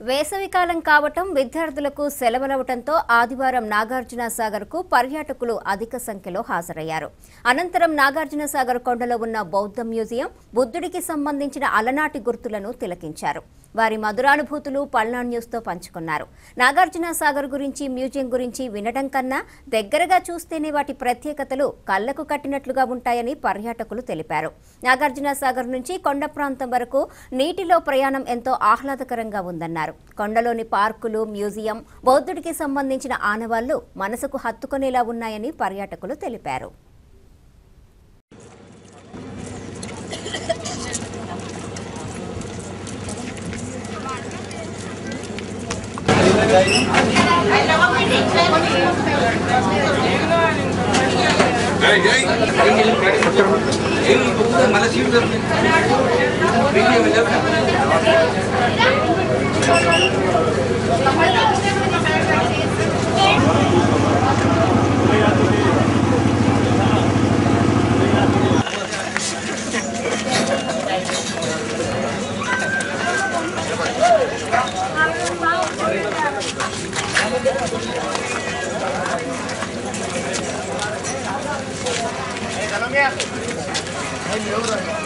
వేసవికాలం కావటం విద్యార్థులకు సెలవులవటంతో ఆదివారం నాగార్జున సాగర్కు పర్యాటకులు అధిక సంఖ్యలో హాజరయ్యారు. అనంతరం నాగార్జున సాగర్ కొండలో ఉన్న బౌద్ధ మ్యూజియం బుద్ధుడికి సంబంధించిన అలనాటి గుర్తులను తిలకించారు. వారి మధురానుభూతులు పల్నా న్యూస్తో పంచుకున్నారు. నాగార్జున సాగర్ గురించి మ్యూజియం గురించి వినడం కన్నా దగ్గరగా చూస్తేనే వాటి ప్రత్యేకతలు కళ్ళకు కట్టినట్లుగా ఉంటాయని పర్యాటకులు తెలిపారు. నాగార్జున సాగర్ నుంచి కొండ ప్రాంతం వరకు నీటిలో ప్రయాణం ఎంతో ఆహ్లాదకరంగా ఉందన్నారు. కొండలోని పార్కులు మ్యూజియం బౌద్ధుడికి సంబంధించిన ఆనవాళ్ళు మనసుకు హత్తుకునేలా ఉన్నాయని పర్యాటకులు తెలిపారు. Hey, Colombia. Hey,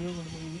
Белому ну,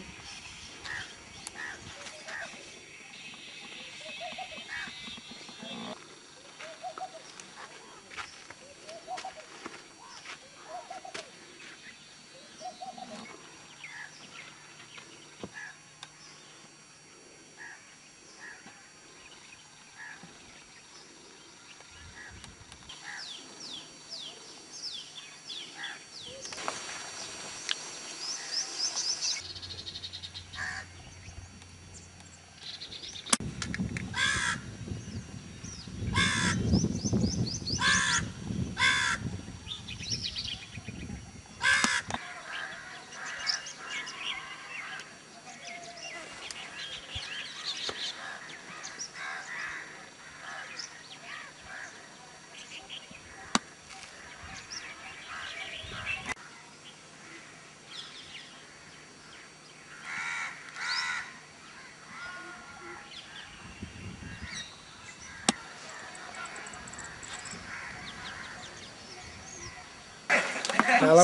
చాలా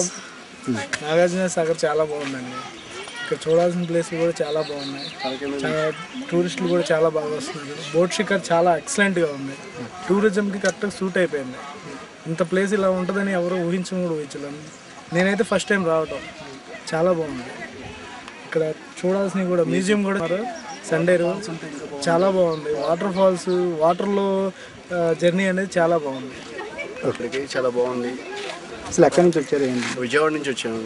నాగార్జున సాగర్ చాలా బాగుందండి. ఇక్కడ చూడాల్సిన ప్లేస్లు కూడా చాలా బాగున్నాయి. టూరిస్టులు కూడా చాలా బాగా వస్తున్నారు. బోట్ షికార్ చాలా ఎక్సలెంట్గా ఉంది. టూరిజంకి కరెక్ట్గా సూట్ అయిపోయింది. ఇంత ప్లేస్ ఇలా ఉంటుందని ఎవరు ఊహించడం కూడా ఊహించలేము నేనైతే ఫస్ట్ టైం రావటం. చాలా బాగుంది. ఇక్కడ చూడాల్సినవి కూడా మ్యూజియం కూడా సండే రోజు. చాలా బాగుంది. వాటర్ ఫాల్స్ వాటర్లో జర్నీ అనేది చాలా బాగుంది. చాలా బాగుంది. అసలు ఎక్కడి నుంచి వచ్చారు విజయవాడ నుంచి వచ్చాము.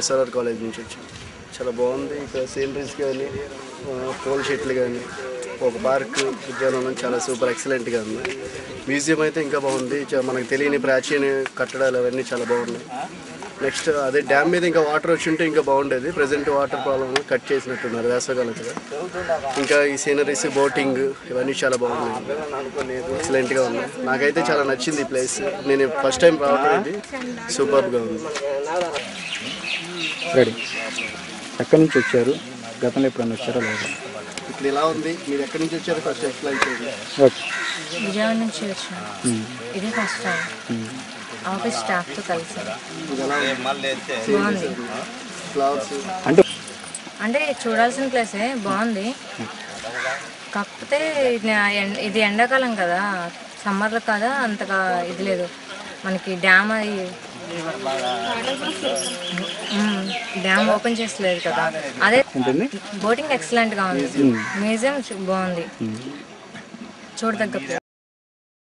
ఎస్ఆర్ఆర్ కాలేజ్ నుంచి వచ్చాను చాలా బాగుంది. ఇక్కడ సీనరీస్ కానీ పూల చెట్లు కానీ ఒక పార్క్ ఉద్యానవనం చాలా సూపర్ ఎక్సలెంట్గా ఉంది. మ్యూజియం అయితే ఇంకా బాగుంది. మనకు తెలియని ప్రాచీన కట్టడాలు అవన్నీ చాలా బాగున్నాయి. నెక్స్ట్ అదే డ్యామ్ మీద ఇంకా వాటర్ వచ్చి ఉంటే ఇంకా బాగుండేది. ప్రజెంట్ వాటర్ ప్రాబ్లమ్ కట్ చేసినట్టున్నారు వేసవకాలం కదా ఇంకా ఈ సీనరీస్ బోటింగ్ ఇవన్నీ చాలా బాగున్నాయి. ఎక్సలెంట్గా ఉన్నాయి. నాకైతే చాలా నచ్చింది ఈ ప్లేస్. నేను ఫస్ట్ టైం రావడం ఇది. సూపర్గా ఉంది. రెడీ ఎక్కడి నుంచి వచ్చారు? గతంలో ఎప్పుడైనా వచ్చారో లేదా? ఇక్కడ ఇలా ఉంది. మీరు ఎక్కడి నుంచి వచ్చారో ఫస్ట్ ఎక్స్ప్లెయిన్ చేయండి. ఓకే. విజయవాడ నుంచి వచ్చాను. ఇదే ఫస్ట్ టైం. ఆఫీస్ స్టాఫ్తో కలిసి. బాగుంది అంటే అంటే చూడాల్సిన ప్లేసే బాగుంది. కాకపోతే ఇది ఎండాకాలం కదా. సమ్మర్లో కదా? అంతగా ఇది లేదు. మనకి డ్యామ్ అది. డ్యామ్ ఓపెన్ చేసలేదు కదా. అదే బోటింగ్ ఎక్సలెంట్గా ఉంది. మ్యూజియం బాగుంది. చూడదగ్గ